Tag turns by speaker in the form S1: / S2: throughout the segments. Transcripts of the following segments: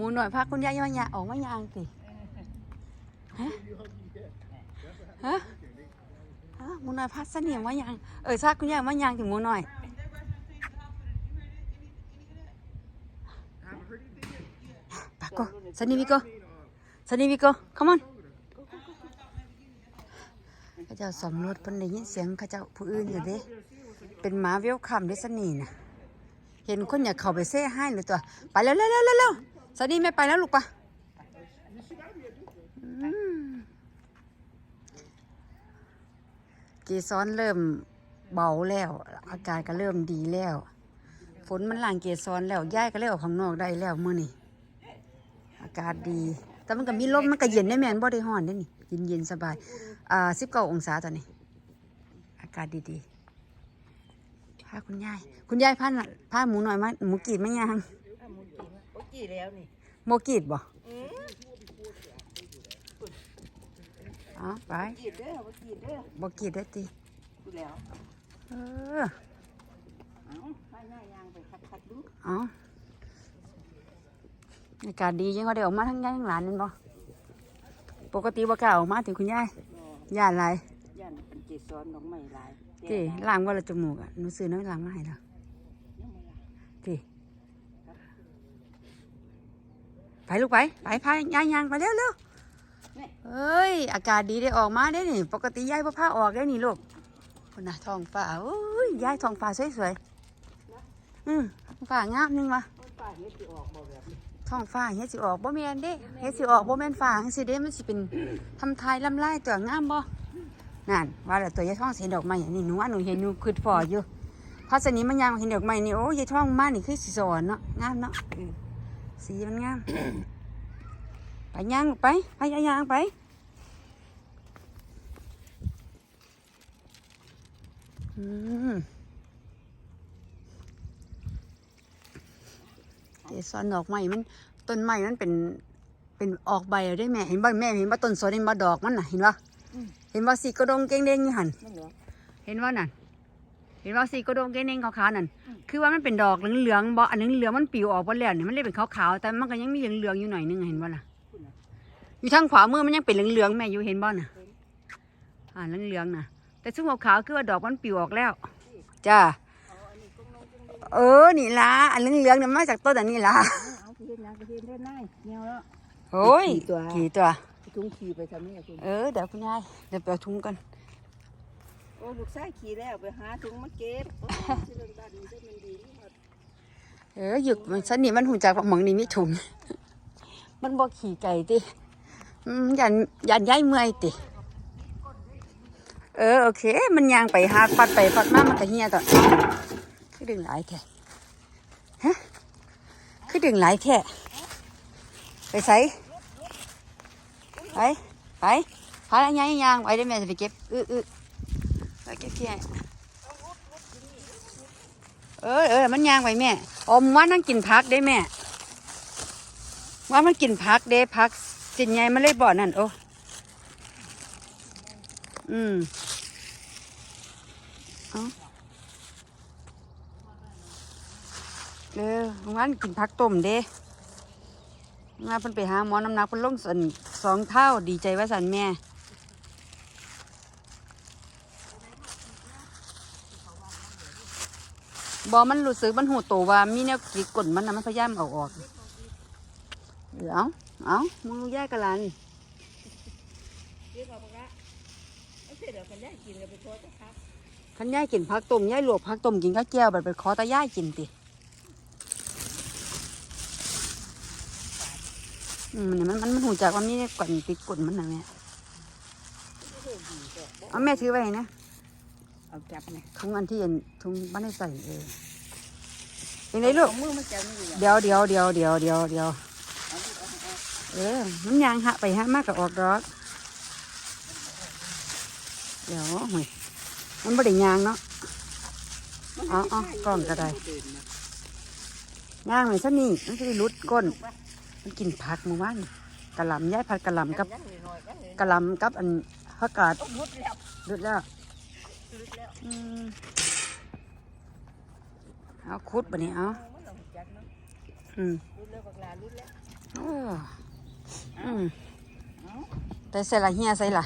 S1: มูหน่อยพาคุณยายมายาออกมายางสิฮะฮะฮะมูหน่อยพาเสนียมมายางเออซากคุณยายมายางถึงมูหน่อยปากก็สนีวิโกสนีวิโก come on เขาเจ้าสมรถเพิ่นได้ยินเสียงเขาเจ้าผู้อื่นอยู่เด้ เป็นหมาเวลคัมเด้สนีน่ะเห็นคนอยากเข้าไปเซ่ให้เลยตัว ไปเร็วเร็วเร็วเร็ว เร็วสนีไม่ไปแล้วลูกปะอืมเกสรเริ่มเบาแล้ว อากาศก็เริ่มดีแล้ว ฝนมันหลังเกสรแล้วย้ายก็เลยออกข้างนอกได้แล้วมื้อนี้อากาศดี แต่มันก็มีลมมันก็เย็นได้แม่นบ่ได้ร้อนได้นี่เย็นเย็นสบาย อ่า19องศาตอนนี้ อากาศดีๆพาคุณยาย คุณยายพาน่ะพาหมูหน่อยมาหมูกรีดไหม่ยัง
S2: อะหมูจีนโอ้จีแล้วนี่
S1: โมกรีดบ่
S2: อืม
S1: อ๋อไป
S2: จีเด้อบ่จีเด้อ
S1: บ่กรีดได้ติ
S2: ดูแล้ว
S1: เออ
S2: เอ้าให้หน้ายางไปคัดๆดู
S1: อ๋ออากาศดียังเขาได้ออกมาทั้งยายทั้งหลานนั่นบ่ปกติบ่กล้าออกมาถึงคุณยาย
S2: บ่
S1: ย่านไร
S2: ย่านเป็นเกสรดอกไม้หลาย
S1: ติล้างว่าละจมูกอะหนูซื้อน้ำล้างมาให้แล้ว
S2: ยังบ่ล่ะ
S1: ติ ไปลูกไป ไปพายายยางไปเร็วเร็วเอ้ย อากาศดีได้ออกมาได้นี่ ปกติยายพ่พาออกได้นี่ลูกคนน่ะทองฟ้าโอ้ยยายทองฟ้าสวยๆอืมท้องฟ้างามนึงวะ
S2: คนป่าเฮ็ดสิออกแบบ
S1: ท้องฟ้าเฮ็ดสิออกบ่แม่นเด้เฮ็ดสิออกบ่แม่นฟ้าจังซี่เด้มันสิเป็นทำทายลำลายตัวงามบ่นั่นว่าแล้วตัวยายท้องสิเห็นดอกไม้อันนี้หนูว่าหนูเห็นหนูคิดพออยู่พัสนี้มันยามเห็นดอกไม้นี่โอ้ยายท้องมานี่คือสิสอนเนาะงามเนาะอืม สีมันงาม ไปย่างไปไปย่างไปอืมเกสรดอกไม้มันต้นไม้มันเป็นเป็นออกใบแล้วได้แม่เห็นบ่แม่เห็นบ่ต้นสนเห็นบ่ดอกมันน่ะเห็นบ่เห็นบ่สีกระดงเก้งเด้งอยู่หัน
S2: นั่นเหรอ
S1: เห็นว่านั่น เห็นว่าสีกระดงเก้งเด้งขาวๆนั่นคือว่ามันเป็นดอกเหลืองๆบ่อันเหลืองๆมันปิวออกบ่แล้วนี่มันเลยเป็นขาวๆแต่มันก็ยังมีเหลืองๆอยู่หน่อยนึงเห็นบ่ล่ะ
S2: คุณน่ะ
S1: อยู่ทางขวามือมันยังเป็นเหลืองๆแม่อยู่เห็นบ่น่ะอ่าเหลืองๆน่ะ แต่ซุ้มขาวๆคือว่าดอกมันปิวออกแล้วจ้า
S2: เอาอันนี้กงนงกงนง
S1: เออนี่ล่ะอันเหลืองๆเนี่ยมาจากต้นอันนี้ล่ะ
S2: เอาไปเฮ็ดหยังไปเฮ็ดเด้อนายเหี่ยวแล้ว
S1: โอ้ย
S2: กี่ตัว
S1: กี่ตัว
S2: ถุงขี่ไปทำนี่คุณ
S1: เออเดี๋ยวคุณยายเดี๋ยวไปเอาถุงกัน
S2: โอ้ลูกชายขี่แล้วไปหาถุงมาเก็บโอ้สิเบิ่งบ้านนี้ได้มันดีนี่หมด
S1: เออหยุดมันสนิมันหูจากหมองนี่มีถุง มันบอกขี่ไก่ติอืมยันยันย้ายเมื่อยติ เออโอเค มันยางไปหาปัดไปปัดมามันก็เฮียต่อคือดึงหลายแท้ฮะคือดึงหลายแท้ไปใส่ไปไปพาแล้วยางยางไปได้แม่จะไปเก็บอื้ออื้อ เก็บที่ไหนเออเออมันยางไปแม่อมว่านั่งกินพักได้แม่ ว่ามันกินพักเด้พักสินใหญ่มันเลยบ่อนั่นโอ้อืมเอาเอองั้นกินพักต้มเด้งาเพิ่นไปหาหมอน้ำหนักเพิ่นลงสันสองเท่าดีใจว่าสันแม่ บอมันรู้สึกมันหูโตว่ามีแนวกรีดกลนมันนะมันพยายามเอาออกเดี๋ยวเอามึงแยกกันลัน
S2: เรียกเอาปะละเอาเสร็จแล้วกันได้กินแล้วไปโทษนะครับ
S1: ขันย่ายกินผักต้มย่ายลวกผักต้มกินข้าวเจียวแบบไปขอตาย่ายกินติอืมเนี่ยมันมันมันหูจักว่ามีก่อนติดกลนมันนะแม่เอาแม่ถือไว้ให้นะ
S2: เอาจับเนี่ย
S1: ถุงอันที่เห็นถุงบ้านได้ใส่เออเป็นไงลูก
S2: เอามือมาจับนี่อยู่
S1: เดี๋ยวเดี๋ยวเดี๋ยวเดี๋ยวเดี๋ยวเดี๋ยว
S2: เอาลูกเอาเอา
S1: เออมันยางหะไปหะมากกับออกดอกเดี๋ยวหอยมันไม่ได้ยางเนาะอ๋ออ๋อกล้องก็ได้ ย่างเลยซะนี่มันจะได้รุดก้น มันกินผักหมู่บ้านกะหล่ำย้ายผัดกะหล่ำกับ
S2: ยังหน่อยๆก็เห็น
S1: กะหล่ำกับอันผักกาด
S2: โอ้มุดแล้ว
S1: รุดแล้ว
S2: ลึกแล้ว
S1: อืมเอาคุดบะนี้เอา
S2: มันต้องจักเนาะ
S1: อืม
S2: รุดแล้วบักลารุดแล้ว
S1: เอออืมแต่ใส่ละเฮียใส่ละ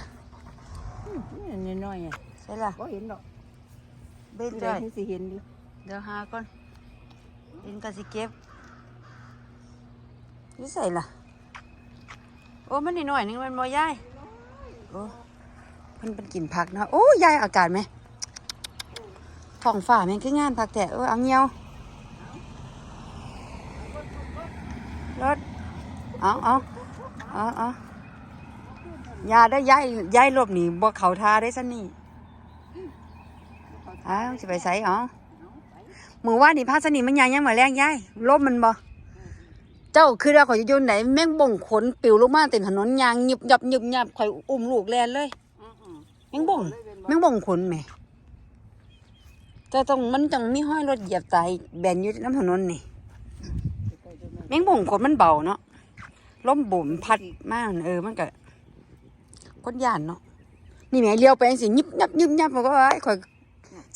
S2: นี่น้อยๆอะ
S1: ใส่ละ
S2: บ่เห็นดอก
S1: เบ็ด
S2: ผู้
S1: จ้
S2: ใด
S1: อย
S2: ที่สิเห็นอยู่
S1: เดี๋ยวหาก่อนเอ็นก็สิเก็บนี่ใส่ละโอ้มันนิดหน่อยนึงมันบ่ยายโอ้เพิ่นเป็นกินผักนะโอ้ยายอากาศไหมท้องฟ้าแม่งคืองานผักแต่เออเอาเงี้ยวรถเอาเอาเอาเอายาได้ย้ายย้ายหลบหนีบ่เขาทาได้ซะนี่อ้าวสิไปใส่เอามือว่านี่พาสนิมันยางยังมาแรงยายลมมันบ่เจ้าคือเราขอยโยนไหนแม่งบ่งขนปิวลงมาเต็มถนนยางหยิบหยับหยิบหยับข่อยอุ้มลูกแลนเลย
S2: ม
S1: แม่งบ่งแม่งบ่งขนแหม่แต่ต้องมันต้องมีห้อยรถเหยียบตายแบนอยู่น้ำถนนนี่แม่งบ่งขนมันเบาเนาะลมบ่มพัดมากเออมันก็คนย่านเนาะนี่แหม่เลี้ยวไปจังสิยิบยับยิบยับมันก็ว่าไอ้ข่อย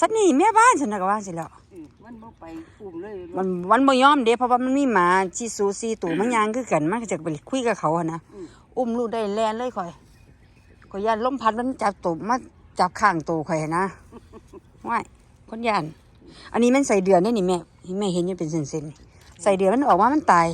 S1: ฉันนี่แม่บ้านฉันน่ะก็ว่าสิแล้ว
S2: อืมมันบ่ไปอุ้มเลย
S1: มันวันบ่ยอมเด้เพราะว่ามันมีหมาชีซูซีตัวมันยางคือกันมันก็จะไปคุยกับเขาอะนะอุ้มลูกได้แลนเลยข่อย ข่อยยานลมพัดมันจับตัวมาจับข้างตัวข่อยอะนะว้ายคนยาน อันนี้มันใส่เดือนได้นี่แม่ที่แม่เห็นอยู่เป็นเส้นๆนี่ใส่เดือนมันออกมามันตาย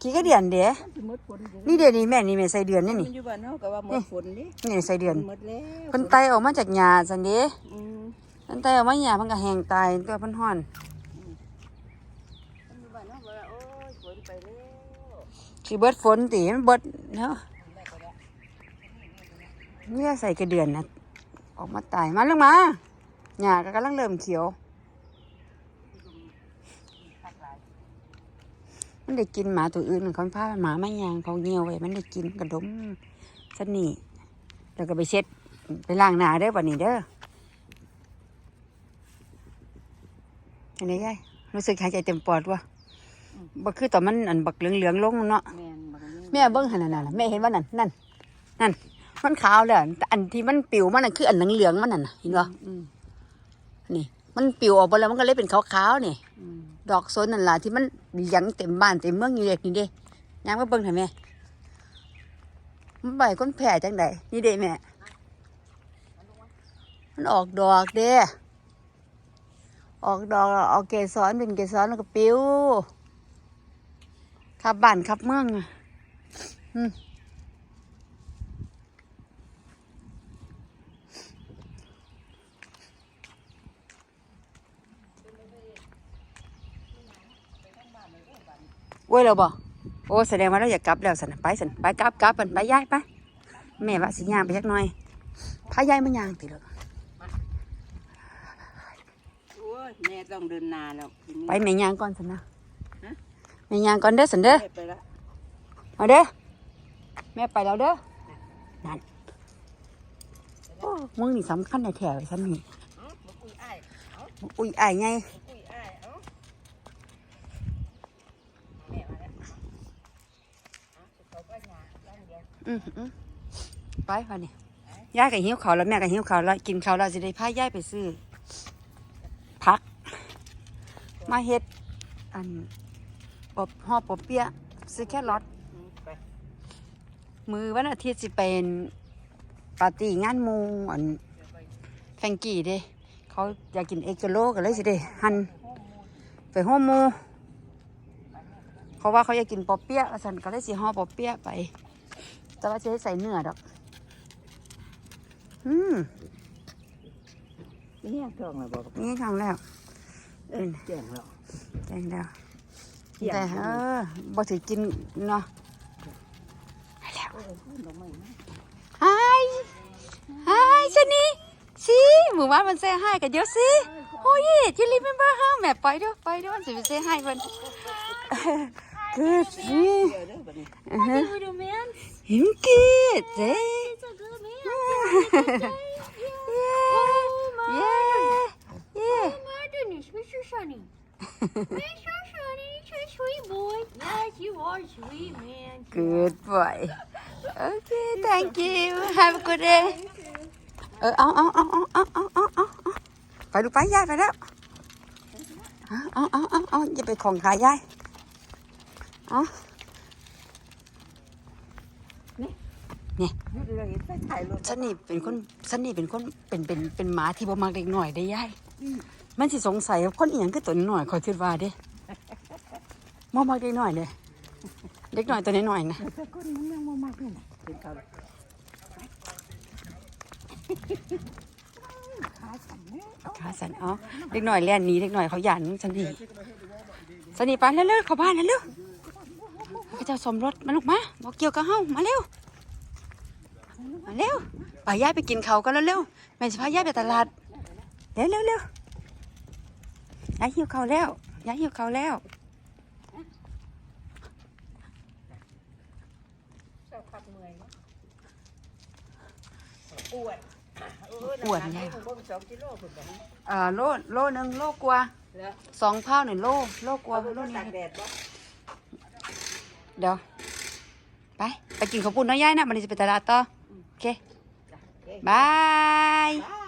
S1: กี่ก็เดือนเด้
S2: มันสิหมดฝนอยู่
S1: นี่เดือนนี้แม่นี่แม่ใส่เดือนนี่
S2: มั
S1: นี่
S2: นอยู่บ้านเฮาก็ว่าหมดฝนนี่
S1: นี่ใส่เดือน
S2: หมดแล้ว
S1: เพิ่นไตออกมาจากหญ้าซั่นเด้
S2: อืม
S1: เพิ่นไตออกมาหญ้าเพิ่นก็แห้งตายตัวเพิ่นฮ้อน
S2: มันอยู่บ้านเฮาก็ว่าโอ้ยฝนไปแล้ว
S1: สิเบิดฝนติมันเบิดเนาะ เนี่ยใส่กระเดือนนะออกมาตายมาลงมาหญ้าก็กำลังเริ่มเขียว มันได้กินหมาตัวอื่นเขาพาหมาไม่ยางเขาเงียวไว้มันได้กินกระดมสนี่แล้วก็ไปเช็ดไปล้างหน้าเด้อวันนี้เด้ออันนี้ยายรู้สึกหายใจเต็มปอดวะบ่คือตอนมันอันบักเหลืองๆลงเนาะ
S2: แม่นบักนี้
S1: แม่เบิ้งหันนั่นน่ะแม่เห็นว่านั่นนั่นนั่น มันขาวแล้วแต่อันที่มันปิวมันนั่นคืออันเหลืองๆมันนั่นน่ะเห็นบ่
S2: อืม
S1: นี่ มันปิวออกไปแล้วมันก็เลยเป็นขาวๆนี่
S2: อืม
S1: ดอกโซนนั่นล่ะที่มันเหลียงเต็มบ้านเต็มเมืองอยู่เด็กนี่เด้ยามก็เบิ่งให้แม่มันใบก้นแผ่จังไดนี่เด้แม่มันออกดอกเด้ออกดอกแล้วออกเกสรเป็นเกสรแล้วก็ปิวขับบ้านขับเมืองอะอืม โอ้ยเราบ่โอ้แสดงว่าเราอยากกลับแล้วสันน่ะไปสันไปกลับกลับกันไปย้ายไปแม่ว่าสิย่างไปจักหน่อยพายายมันย่างติเลย
S2: โอ้ยแม่ต้องเดินนาแล้วทีนี้
S1: ไปแม่ย่างก่อนสันนะ
S2: ฮะ
S1: แม่ย่างก่อนเด้อสันเด้อ
S2: แม่ไปละ
S1: มาเด้อแม่ไปแล้วเด้อนั่นโอ้มึงนี่สำคัญในแถวฉันนี่
S2: เอ้ามาคุยอ้าย
S1: อุ้ยอายไง
S2: มาคุยอ้ายเอ้าแม่มาแล้วเอ้าเขาก็หยาย่างเดียว
S1: อืมอืม ไปไปนี่ย่ากับหิวเขาแล้วแม่กับหิวเขาแล้วกินเขาวแล้วจะได้พาย่ายไปซื้อพัก มาเฮ็ด อันอบห่อปอบเปี๊ยะซื้อแค่รอท
S2: อืมไป
S1: มือวันอาทิตย์สิเป็นปาร์ตี้งานมูอันแฟงกี้เด้เขาอยากกินเอกโซโลก็เลยสิเด้หันไปห้อมู เขาว่าเขาอยากกินปอเปี๊ยะสันก็เลยสิห่อปอเปี๊ยะไป แต่ว่าจะให้ใส่เนื้อดอกอืม
S2: นี่ยังทองแล้วบอก
S1: นี่ทองแล้ว
S2: เออแจงแล้ว
S1: แจงแล้วแต่เออบอสิกินเนาะแล้ว
S2: ไฮไฮ
S1: ชนีสิหมู่บ้านมันเซ่ให้กันเยอะสิโอ้ยจิลิมเบอร์ห้าแม่ปล่อยด้วยปล่อยด้วยมันสิไป
S2: เซ่ให้เพิ่น บัดนี้
S1: uh-huh.
S3: little man.
S1: Him good eh
S3: He's a good man.
S1: Yeah Yeah Yeah
S3: Oh my goodness, Mr. Sunny. Mr. Sunny, you're a sweet boy. Yes, you are sweet, man.
S1: Good boy Okay thank you Have a good day เออเอาเอาเอาเอาเอาเอาเอาเอาไปดูไปยายไปแล้วเอาเอาเอาเอาเอาอย่าไปของขายยายเอ่นี่ฉันนี่เป็นคนฉันนี่เป็นคนเป็นเป็นเป็นหมาที่บ่มากเล็กหน่อยได้ย่ายมันสิสงสัยคนเอียงก็ตัวหน่อยขอคิดว่าเด้บ่มากเล็กหน่อยเลยเล็กหน่อยตัวน้อยๆน่
S2: อยนะขาสั่นอ๋
S1: อเล็กหน่อยแล่นหนีเล็กหน่อยเขาหยันฉันนี่ฉันนี่ไปแล้วเลิกเข้าบ้านแล้วเลิก พระเจ้าสมรสมาลูกมาบอกเกี่ยวกับเฮามาเร็วมาเร็วไปย่ายไปกินเขาวกันเร็วๆแม่สิพาย่ายไปตลาดเร็วเร็วเร็วยายหิวเขาวแล้วยายหิวเขาวแล้ว
S2: เจ้าขับเมื่อยเนาะปวดเออ
S1: ปวดไง
S2: ผมบ่มสองกิโลพุ่นบ่
S1: เอ่อโลโลหนึ่งโลกว่า
S2: แล้ว
S1: สองเผาหนึ่งโลโลกว่า
S2: เอา
S1: โล
S2: รถ
S1: นี้
S2: ตากแดดบ่
S1: เดี๋ยว ไป ไปกินข้าวปุ้นเน้อยย่ายนะมันนี้จะไปตลาดต่อ โอเค
S2: จ้ะโอเค
S1: บาย
S2: บาย